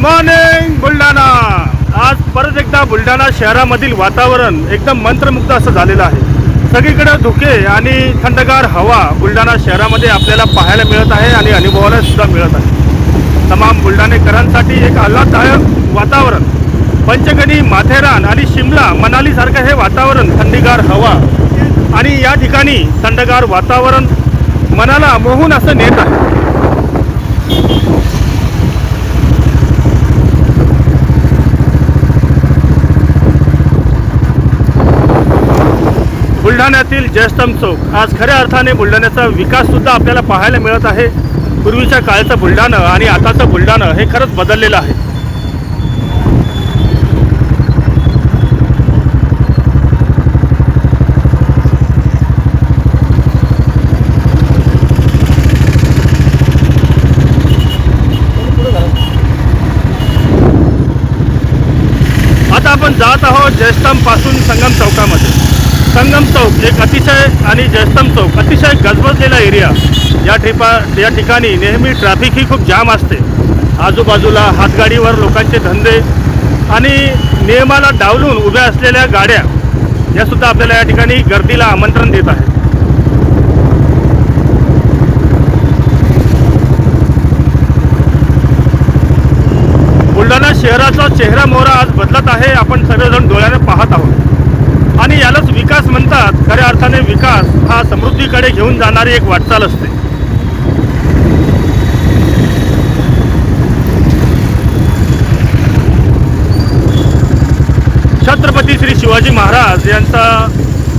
Morning Buldhana. आज परत एकदा बुलढाणा शहरामधील वातावरण एकदम मंत्रमुग्ध असं झालेलं आहे. सगळीकडे धुके आणि थंडगार हवा बुलढाणा शहरामध्ये आपल्याला पाहायला मिळत आहे आणि अनुभवायला सुद्धा मिळत आहे. तमाम बुलढाणेकरांसाठी एक आल्हाददायक वातावरण. पंचगणी माथेरान आणि शिमला मनालीसारखं हे वातावरण थंडीगार हवा. आणि या ठिकाणी थंडगार वातावरण मनाला मोहून असं नेत आहे. बुलढाण्यातील जयस्तंभ चौक. आज खऱ्या अर्थाने बुलढाण्याचा विकास सुद्धा आपल्याला पाहायला मिळत आहे. पूर्वीच्या काळचं बुलढाणं आणि आताचं बुलढाणं हे खरंच बदललेलं आहे. आता आपण जात आहोत जयस्तंभपासून संगम संगम चौक एक अतिशय आणि जयस्तंभ चौक अतिशय गजबजलेला एरिया या ठिपा या ठिकाणी नेहमी ट्रॅफिक ही खूप जाम असते. आजूबाजूला हातगाडीवर लोकांचे धंदे आणि नियमाला डावलून उभ्या असलेल्या गाड्या यासुद्धा आपल्याला या ठिकाणी गर्दीला आमंत्रण देत आहे बुलढाणा शहराचा चेहरा मोहरा आज बदलत आहे आपण सर्वजण डोळ्याने पाहत आहोत. आणि यालाच विकास म्हणतात अर्थाने विकास हा समृद्धीकडे घेऊन जाणारी एक वाटचाल असते. छत्रपती श्री शिवाजी महाराज यांचा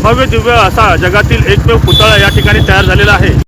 भव्य दिव्य असा जगातील एकमेव पुतळा या ठिकाणी तयार झालेला आहे.